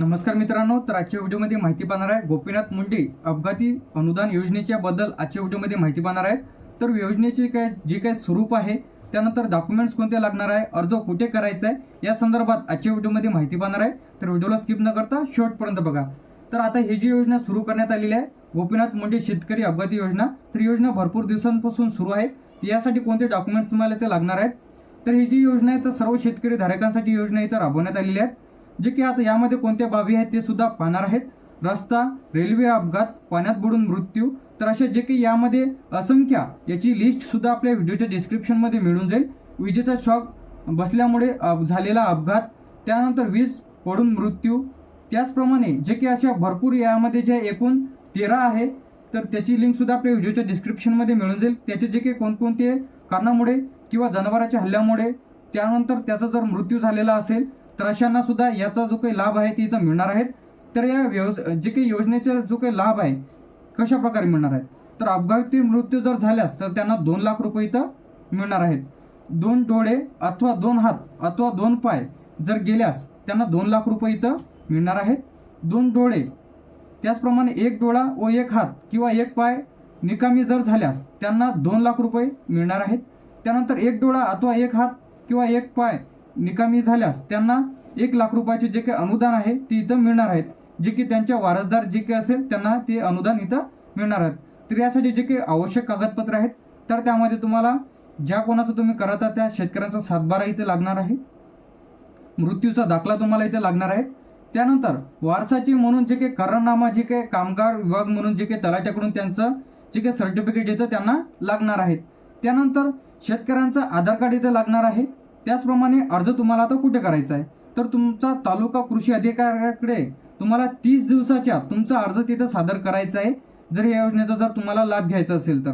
नमस्कार मित्रांनो तर आजच्या व्हिडिओमध्ये माहिती पाहणार आहे गोपीनाथ मुंडे अपघाती अनुदान योजनेच्या बद्दल आजच्या व्हिडिओमध्ये माहिती पाहणार आहे. तर योजनेचे काय जे काय स्वरूप आहे त्यानंतर डॉक्युमेंट्स कोणते लागणार आहे अर्ज कुठे करायचा आहे या संदर्भात आजच्या व्हिडिओमध्ये माहिती पाहणार आहे. तर व्हिडिओला स्किप न करता शेवटपर्यंत बघा. तर आता ही जी योजना सुरू करण्यात आलेली आहे गोपीनाथ मुंडे शेतकरी अपघाती योजना तर योजना भरपूर दिवसांपासून सुरू आहे. यासाठी कोणते डॉक्युमेंट्स तुम्हाला ते लागणार आहेत? तर ही जी योजना आहे तर सर्व शेतकरी धारकांसाठी योजना इथं राबवण्यात आलेली आहे. जे की आता यामध्ये कोणत्या बाबी आहेत ते सुद्धा पाहणार आहेत. रस्ता रेल्वे अपघात पाण्यात बुडून मृत्यू तर अशा जे काही यामध्ये असंख्य याची लिस्ट सुद्धा आपल्या व्हिडिओच्या डिस्क्रिप्शनमध्ये मिळून जाईल. विजेचा शॉक बसल्यामुळे झालेला अपघात त्यानंतर वीज पडून मृत्यू त्याचप्रमाणे जे की अशा भरपूर यामध्ये जे एकूण तेरा आहे तर त्याची लिंकसुद्धा आपल्या व्हिडिओच्या डिस्क्रिप्शनमध्ये मिळून जाईल. त्याचे जे काही कोणकोणते कारणामुळे किंवा जनावराच्या हल्ल्यामुळे त्यानंतर त्याचा जर मृत्यू झालेला असेल तर अशांना सुद्धा याचा जो काही लाभ आहे ते इथं मिळणार आहेत. तर या व्यवस जे काही योजनेचा जो काही लाभ आहे कशा प्रकारे मिळणार आहेत? तर अपघाती मृत्यू जर झाल्यास तर त्यांना दोन लाख रुपये इथं मिळणार आहेत. दोन डोळे अथवा दोन हात अथवा दोन पाय जर गेल्यास त्यांना दोन लाख रुपये इथं मिळणार आहेत. दोन डोळे त्याचप्रमाणे एक डोळा व एक हात किंवा एक पाय निकामी जर झाल्यास त्यांना दोन लाख रुपये मिळणार आहेत. त्यानंतर एक डोळा अथवा एक हात किंवा एक पाय निकामी झाल्यास त्यांना एक लाख रुपयाचे जे काही अनुदान आहे ते इथं मिळणार आहेत. जे की त्यांच्या वारसदार जे काही असेल त्यांना ते अनुदान इथं मिळणार आहेत. तर यासाठी जे काही आवश्यक कागदपत्र आहेत तर त्यामध्ये तुम्हाला ज्या कोणाचं तुम्ही करत आहात त्या शेतकऱ्यांचा सातबारा इथे लागणार आहे. मृत्यूचा दाखला तुम्हाला इथे लागणार आहे. त्यानंतर वारसाची म्हणून जे काही करारनामा जे काही कामगार विभाग म्हणून जे काही तलाट्याकडून त्यांचं जे काही सर्टिफिकेट येतं त्यांना लागणार आहेत. त्यानंतर शेतकऱ्यांचं आधार कार्ड इथं लागणार आहे. त्याचप्रमाणे अर्ज तुम्हाला आता कुठे करायचा आहे? तर तुमचा तालुका कृषी अधिकाऱ्याकडे तुम्हाला तीस दिवसाच्या तुमचा अर्ज तिथं सादर करायचा आहे. जर या योजनेचा जर तुम्हाला लाभ घ्यायचा असेल तर.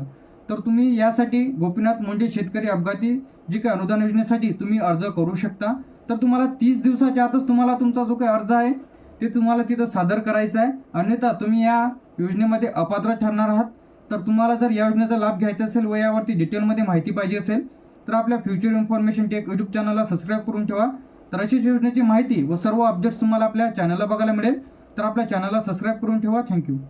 तर तुम्ही यासाठी गोपीनाथ मुंडे शेतकरी अपघाती जी काही अनुदान योजनेसाठी तुम्ही अर्ज करू शकता. तर तुम्हाला तीस दिवसाच्या आतच तुम्हाला तुमचा जो काही अर्ज आहे ते तुम्हाला तिथं सादर करायचा आहे. अन्यथा तुम्ही या योजनेमध्ये अपात्र ठरणार आहात. तर तुम्हाला जर या योजनेचा लाभ घ्यायचा असेल व यावरती डिटेलमध्ये माहिती पाहिजे असेल तर आपल्या फ्युचर इन्फॉर्मेशन टेक यूट्यूब चॅनलला सबस्क्राईब करून ठेवा. तर अशीच योजनेची माहिती व सर्व अपडेट्स तुम्हाला आपल्या चॅनलला बघायला मिळेल. तर आपल्या चॅनलला सबस्क्राईब करून ठेवा. थँक्यू